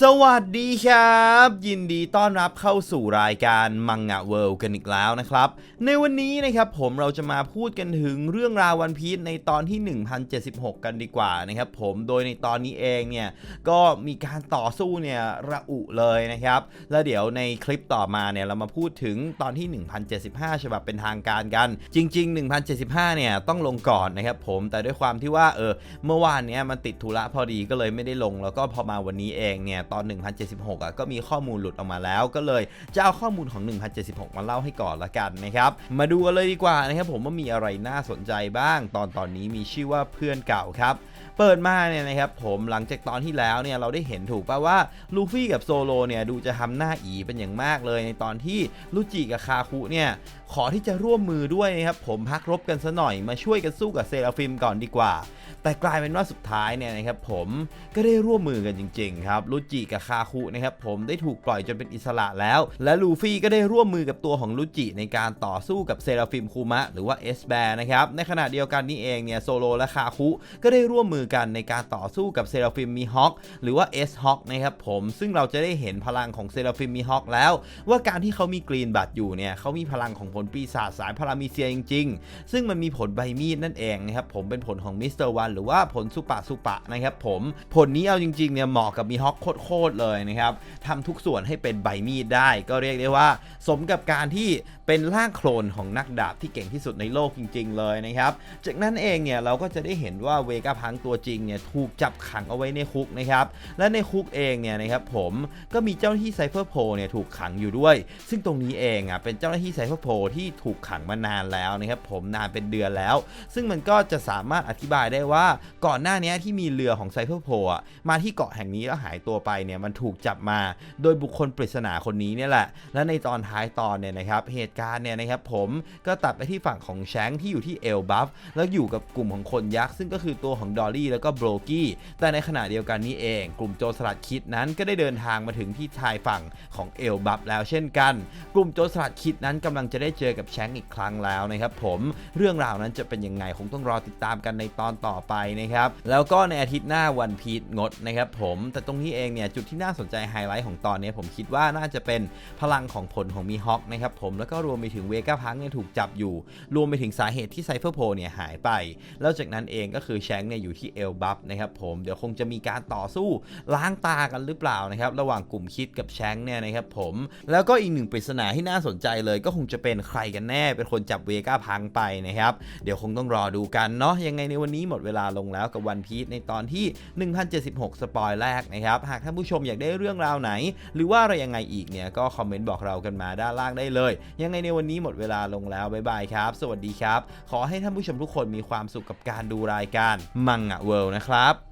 สวัสดีครับ ยินดีต้อนรับเข้าสู่รายการมังงะเวิลด์กันอีกแล้วนะครับ ในวันนี้นะครับผมเราจะมาพูดกันถึงเรื่องราววันพีชในตอนที่ 1076 กันดีกว่านะครับผมโดยในตอนนี้เองเนี่ยก็มีการต่อสู้เนี่ยระอุเลยนะครับ แล้วเดี๋ยวในคลิปต่อมาเนี่ยเรามาพูดถึงตอนที่ 1075 ฉบับเป็นทางการกัน จริง ๆ 1075 เนี่ยต้องลงก่อนนะครับผมแต่ด้วยความที่ว่าเออเมื่อวานเนี้ยมันติดธุระพอดีก็เลยไม่ได้ลง แล้วก็พอมาวันนี้เองเนี่ยตอน 1076อะก็มีข้อมูลหลุดออกมาแล้ว ก็เลยจะเอาข้อมูลของ 1076 มาเล่าให้ก่อนละกันนะครับ มาดูกันเลยดีกว่านะครับผมว่ามีอะไรน่าสนใจบ้าง ตอนตอนนี้มีชื่อว่าเพื่อนเก่าครับเปิดมาเนี่ยนะครับผมหลังจากตอนที่แล้วเนี่ยเราได้เห็นถูกป่าว่าลูฟี่กับโซโลเนี่ยดูจะทำหน้าอีเป็นอย่างมากเลย ในตอนที่ลูจิกับคาคุเนี่ยขอที่จะร่วมมือด้วยนะครับผมพักรบกันซะหน่อยมาช่วยกันสู้กับเซราฟิมก่อนดีกว่า แต่กลายเป็นว่าสุดท้ายเนี่ยนะครับผมก็ได้ร่วมมือกันจริงๆครับลูจิกับคาคุนะครับผมได้ถูกปล่อยจนเป็นอิสระแล้ว และลูฟี่ก็ได้ร่วมมือกับตัวของลูจิในการต่อสู้กับเซราฟิมคูมะหรือว่าเอสแบร์นะครับในขณะเดียวกันนี่เองเนี่ยโซโลและคาคุก็ได้ร่วมมือกันในการต่อสู้กับเซราฟิมมีฮอคหรือว่าเอสฮอคนะครับผมซึ่งเราจะได้เห็นพลังของเซราฟิมมีฮอคแล้ว ว่าการที่เขามีกรีนบัตอยู่เนี่ยเขามีพลังของผลปีศาจสายพารามีเซียจริง ๆ ซึ่งมันมีผลใบมีดนั่นเองนะครับผมเป็นผลของมิสเตอร์วันหรือว่าผลสุปะสุปะนะครับผมผลนี้เอาจริงๆเนี่ยเหมาะกับมีฮอคโคตรเลยนะครับทำทุกส่วนให้เป็นใบมีดได้ ก็เรียกได้ว่า สมกับการที่เป็นร่างโคลนของนักดาบที่เก่งที่สุดในโลกจริง ๆ เลยนะครับจากนั้นเองเนี่ยเราก็จะได้เห็นว่าเวกาพังตัวจริงเนี่ยถูกจับขังเอาไว้ในคุกนะครับและในคุกเองเนี่ยนะครับผมก็มีเจ้าหน้าที่ไซเฟอร์โพเนี่ยถูกขังอยู่ด้วย ซึ่งตรงนี้เองอะเป็นเจ้าหน้าที่ไซเฟอร์โพที่ถูกขังมานานแล้วนะครับผมนานเป็นเดือนแล้ว ซึ่งมันก็จะสามารถอธิบายได้ว่าก่อนหน้านี้ที่มีเรือของไซเฟอร์โพอะมาที่เกาะแห่งนี้แล้วหายตัวไปเนี่ยมันถูกจับมา โดยบุคคลปริศนาคนนี้เนี่ยแหละ และในตอนท้ายตอนเนี่ยนะครับเหตุการณ์เนี่ยนะครับผมก็ตัดไปที่ฝั่งของแชงที่อยู่ที่เอลบัฟแล้วอยู่กับกลุ่มของคนยักษ์ซึ่งก็คือตัวของดอลลีแล้วก็โบรกี้ แต่ในขณะเดียวกันนี้เอง กลุ่มโจรสลัดคิดนั้นก็ได้เดินทางมาถึงที่ชายฝั่งของเอลบัฟแล้วเช่นกัน กลุ่มโจรสลัดคิดนั้นกำลังจะได้เจอกับแชงอีกครั้งแล้วนะครับผมเรื่องราวนั้นจะเป็นยังไงคงต้องรอติดตามกันในตอนต่อไปนะครับแล้วก็ในอาทิตย์หน้าวันพีชงดนะครับผมแต่ตรงนี้เองเนี่ยจุดที่น่าสนใจไฮไลท์ของตอนนี้ผมคิดว่าน่าจะเป็นพลังของผลของมีฮอคนะครับผมแล้วก็รวมไปถึงเวก้าพังเนี่ยถูกจับอยู่ รวมไปถึงสาเหตุที่ไซเฟอร์โพเนี่ยหายไป แล้วจากนั้นเองก็คือแชงเนี่ยอยู่ที่เอลบัฟนะครับผมเดี๋ยวคงจะมีการต่อสู้ล้างตากันหรือเปล่านะครับระหว่างกลุ่มคิดกับแชงเนี่ยนะครับผมแล้วก็อีกหนึ่งปริศนาที่น่าสนใจเลยก็คงจะเป็นใครกันแน่เป็นคนจับเวก้าพังไปนะครับเดี๋ยวคงต้องรอดูกันเนาะยังไงในวันนี้หมดเวลาลงแล้วกับวันพีชในตอนที่ 1076 สปอยแรกนะครับหากท่านผู้ชมอยากได้เรื่องราวไหน หรือว่าอะไรยังไงอีกเนี่ยก็คอมเมนต์บอกเรากันมาด้านล่างได้เลย ยังไงในวันนี้หมดเวลาลงแล้วบ๊ายบายครับ สวัสดีครับ ขอให้ท่านผู้ชมทุกคนมีความสุขกับการดูรายการมังงะเวิลด์นะครับ